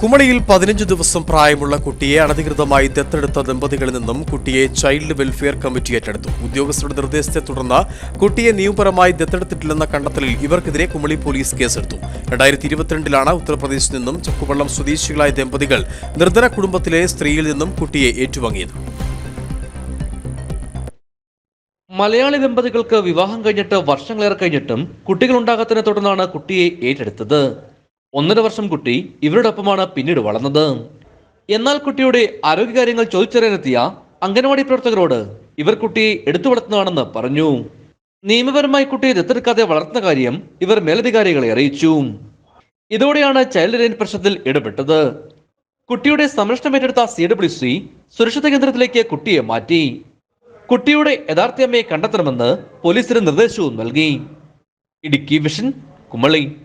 കുമളിയിൽ പതിനഞ്ച് ദിവസം പ്രായമുള്ള കുട്ടിയെ അനധികൃതമായി ദത്തെടുത്ത ദമ്പതികളിൽ നിന്നും കുട്ടിയെ ചൈൽഡ് വെൽഫെയർ കമ്മിറ്റി ഏറ്റെടുത്തു. ഉദ്യോഗസ്ഥരുടെ നിർദ്ദേശത്തെ തുടർന്ന് കുട്ടിയെ നിയമപരമായി ദത്തെടുത്തിട്ടില്ലെന്ന കണ്ടെത്തലിൽ ഇവർക്കെതിരെ കുമളി പോലീസ് കേസെടുത്തു. രണ്ടായിരത്തി ഇരുപത്തിരണ്ടിലാണ് ഉത്തർപ്രദേശിൽ നിന്നും ചക്കുവള്ളം സ്വദേശികളായ ദമ്പതികൾ നിർധന കുടുംബത്തിലെ സ്ത്രീയിൽ നിന്നും കുട്ടിയെ ഏറ്റുവാങ്ങിയത്. മലയാളി ദമ്പതികൾക്ക് വിവാഹം കഴിഞ്ഞിട്ട് വർഷങ്ങളേറെ കഴിഞ്ഞിട്ടും കുട്ടികളുണ്ടാകാത്തതിനെ തുടർന്നാണ് കുട്ടിയെ ഏറ്റെടുത്തത്. ഒന്നര വർഷം കുട്ടി ഇവരോടൊപ്പമാണ് പിന്നീട് വളർന്നത്. എന്നാൽ കുട്ടിയുടെ ആരോഗ്യകാര്യങ്ങൾ ചോദിച്ചറിയാനെത്തിയ അംഗനവാടി പ്രവർത്തകരോട് ഇവർ കുട്ടിയെ എടുത്തു വളർത്തുന്നതാണെന്ന് പറഞ്ഞു. നിയമപരമായി കുട്ടിയെ ദത്തെടുക്കാതെ വളർത്തുന്ന കാര്യം ഇവർ മേലധികാരികളെ അറിയിച്ചു. ഇതോടെയാണ് ചൈൽഡ് ലൈൻ പ്രശ്നത്തിൽ ഇടപെട്ടത്. കുട്ടിയുടെ സംരക്ഷണം ഏറ്റെടുത്ത സി ഡബ്ല്യു സി സുരക്ഷിത കേന്ദ്രത്തിലേക്ക് കുട്ടിയെ മാറ്റി. കുട്ടിയുടെ യഥാർത്ഥ അമ്മയെ കണ്ടെത്തണമെന്ന് പോലീസിന് നിർദ്ദേശവും നൽകി. ഇടുക്കി വിഷൻ കുമളി.